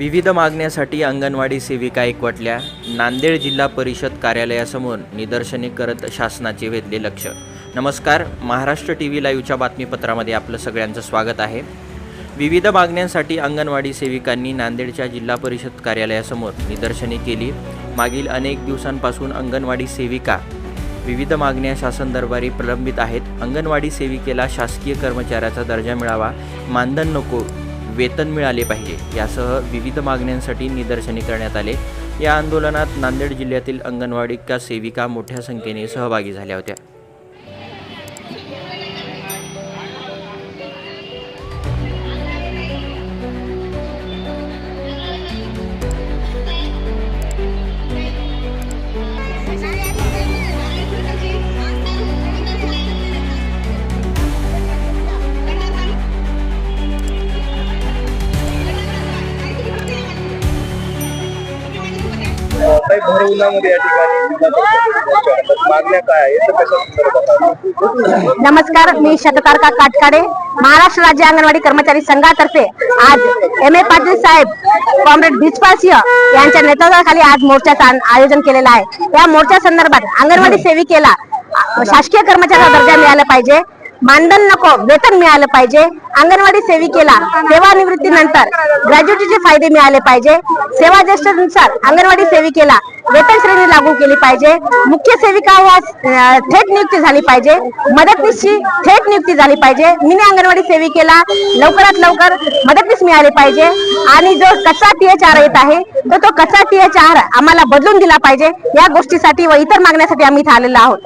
विविध मागण्यासाठी अंगणवाडी सेविका एकवटल्या. नांदेड जिल्हा परिषद कार्यालयासमोर निदर्शने करत शासनाचे वेधले लक्ष. नमस्कार महाराष्ट्र टी व्ही लाईव्हच्या बातमीपत्रामध्ये आपलं सगळ्यांचं स्वागत आहे. विविध मागण्यांसाठी अंगणवाडी सेविकांनी नांदेडच्या जिल्हा परिषद कार्यालयासमोर निदर्शने केली. मागील अनेक दिवसांपासून अंगणवाडी सेविका विविध मागण्या शासन दरबारी प्रलंबित आहेत. अंगणवाडी सेविकेला शासकीय कर्मचाऱ्याचा दर्जा मिळावा. मानधन नको. वेतन मिळाले पाहिजे. यासह विविध मागण्यांसाठी निदर्शने करण्यात आले. या आंदोलनात नांदेड जिल्ह्यातील अंगणवाडी का सेविका मोठ्या संख्येने सहभागी झाल्या होत्या. काही भर उन्हामध्ये या ठिकाणी मागण्या काय आहेत कशा नमस्कार मी शतकारका काटकाडे महाराष्ट्र राज्य अंगणवाडी कर्मचारी संघातर्फे आज एम ए पाटील साहेब कॉम्रेड बिजपाल सिंह यांच्या नेतृत्वाखाली आज मोर्चाचं आयोजन केलेलं आहे. त्या मोर्चा संदर्भात अंगणवाडी सेविकेला शासकीय कर्मचाऱ्याचा दर्जा मिळाला पाहिजे. मानधन नको. वेतन मिळालं पाहिजे. अंगणवाडी सेविकेला सेवानिवृत्तीनंतर ग्रॅज्युएटीचे फायदे मिळाले पाहिजे. सेवा ज्येष्ठनुसार अंगणवाडी सेविकेला वेतन श्रेणी लागू केली पाहिजे. मुख्य सेविका ह्या थेट नियुक्ती झाली पाहिजे. मदतनीसची थेट नियुक्ती झाली पाहिजे. मिनी अंगणवाडी सेविकेला लवकरात लवकर मदतनीस मिळाली पाहिजे. आणि जो कच्चा टीएच आर येत आहे तर तो कच्चा टीएच आर आम्हाला बदलून दिला पाहिजे. या गोष्टीसाठी व इतर मागण्यासाठी आम्ही इथे आलेलो आहोत.